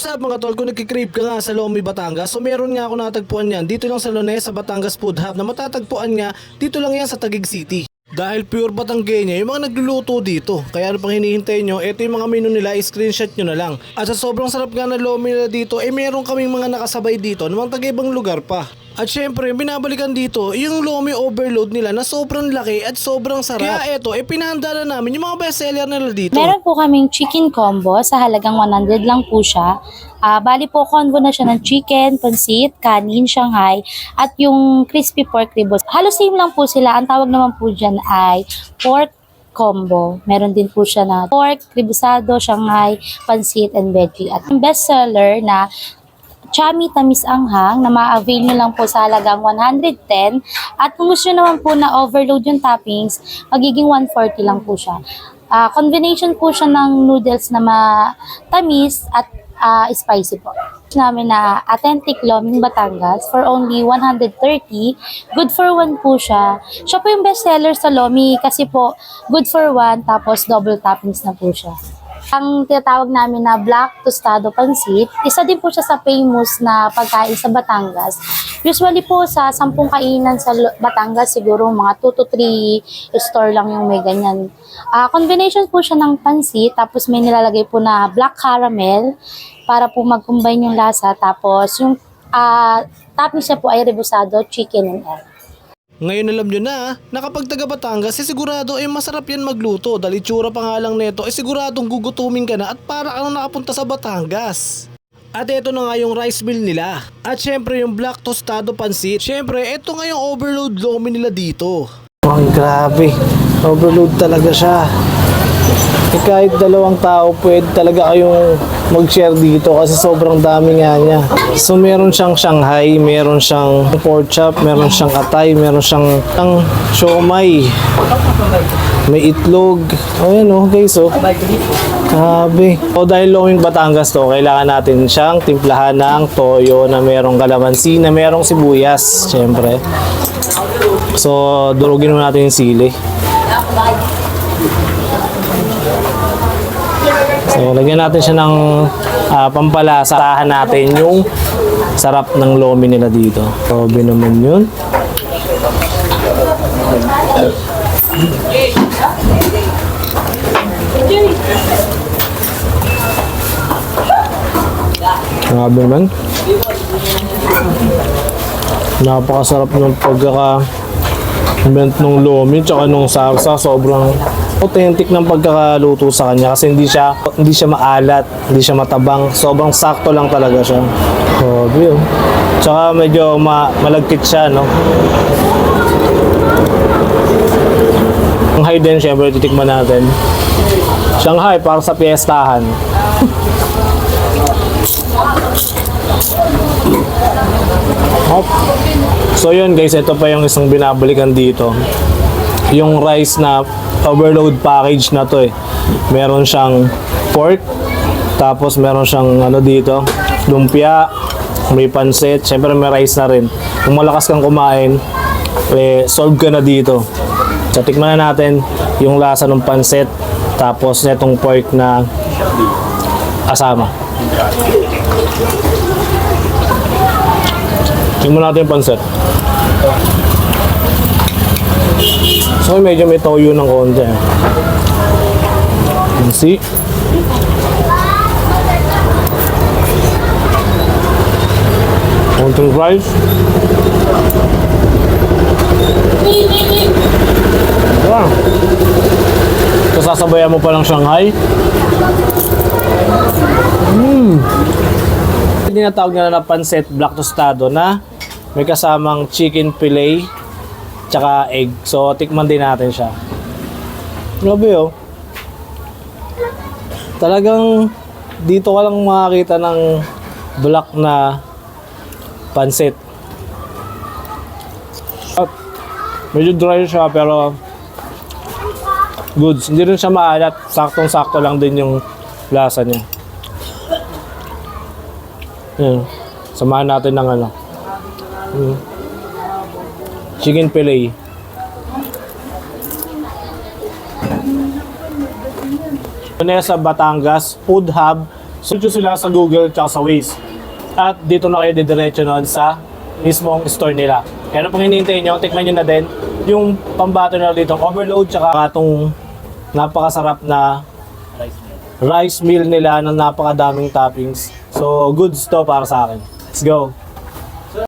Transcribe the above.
What's up mga tol, kung nagkikrave ka nga sa Lomi, Batangas, so meron nga ako natagpuan yan dito lang sa Lonesa, Batangas Food Hub na matatagpuan nga dito lang yan sa Taguig City. Dahil pure Batanggenya yung mga nagluluto dito. Kaya ano pang hinihintay nyo, ito yung mga menu nila, screenshot nyo na lang. At sa sobrang sarap nga ng lomi nila dito, eh meron kaming mga nakasabay dito namang taga-ibang lugar pa. At syempre, binabalikan dito yung lomi overload nila na sobrang laki at sobrang sarap. Kaya eto, eh pinahanda na namin yung mga bestseller nila dito. Meron po kaming chicken combo sa halagang 100 lang po siya. Ah, bali po combo na siya ng chicken, pansit, kanin, shanghai, at yung crispy pork ribs. Halos same lang po sila. Ang tawag naman po dyan ay pork combo. Meron din po siya na pork, ribsado, shanghai, pansit, and veggie. At yung bestseller na Chami Tamis Anghang na ma-avail nyo lang po sa halagang 110. At kung gusto naman po na overload yung toppings, magiging 140 lang po siya. Ah, combination po siya ng noodles na matamis at ah, spicy po. namin na authentic Loming Batangas for only 130. Good for one po siya. Siya po yung best seller sa Lomi kasi po good for one tapos double toppings na po siya. Ang tinatawag namin na Black Tostado Pansit, isa din po siya sa famous na pagkain sa Batangas. Usually po sa sampung kainan sa Batangas, siguro mga 2 to 3 store lang yung may ganyan. Ah, combination po siya ng pansit, tapos may nilalagay po na black caramel para po mag-combine yung lasa. Tapos yung ah topping siya po ay rebusado, chicken and egg. Ngayon alam nyo na, ah, na kapag taga Batangas, eh sigurado eh masarap yan magluto. Dahil itsura pa nga lang neto, eh siguradong gugutumin ka na at para kang nakapunta sa Batangas. At ito na nga yung rice meal nila. At syempre yung black tostado pansit. Syempre, ito nga yung overload lomi nila dito. Ay, grabe. Overload talaga siya. Eh, kahit dalawang tao pwede talaga kayong mag-share dito kasi sobrang dami nga niya. So meron siyang Shanghai, meron siyang pork chop, meron siyang atay, meron siyang ang siomay. May itlog. O yan o guys o. Grabe. O dahil longing Batangas to, kailangan natin siyang timplahan ng toyo na merong kalamansi, na merong sibuyas, syempre. So, durugin mo natin yung sili. So, lagyan natin siya ng ah, pampalasa. Sahan natin yung sarap ng lomi nila dito. Grabe naman yun. Grabe naman. Napakasarap ng pagkaka invent nung lomi tsaka nung sarsa sobrang authentic ng pagkakaluto sa kanya kasi hindi siya hindi siya maalat, hindi siya matabang, sobrang sakto lang talaga siya. Grabe oh. Tsaka medyo ma malagkit siya, no? Shanghai din, syempre, titikman natin. Shanghai, para sa piyestahan. Hop. So yun guys, ito pa yung isang binabalikan dito. Yung rice na overload package na to eh. Meron siyang pork, tapos meron siyang ano dito, lumpia, may pansit, syempre may rice na rin. Kung malakas kang kumain, eh, solve ka na dito. So tikman na natin yung lasa ng pansit, tapos netong pork na asama. Tingnan natin yung pansit. So medyo may toyo ng konti. eh. Let's see. Konting rice. Wow. Kasasabayan mo pa ng Shanghai. Mmm. Tinatawag nga na pancit black tostado na may kasamang chicken fillet tsaka egg. So, tikman din natin siya. Grabe oh. Talagang dito ka lang makakita ng black na pancit. At medyo dry siya pero goods. Hindi rin siya maalat. Saktong-sakto lang din yung lasa niya. Yan. Samahan natin ng ano. Mm. Chicken fillet. Vanessa Batangas Food Hub Search sila sa Google tsaka sa Waze. At dito na kayo didiretso nun sa mismong store nila. Kaya ano hinihintay nyo, tikman nyo na din yung pambato na dito, overload tsaka itong napakasarap na rice meal nila na napakadaming toppings. So, goods to para sa akin. Let's go!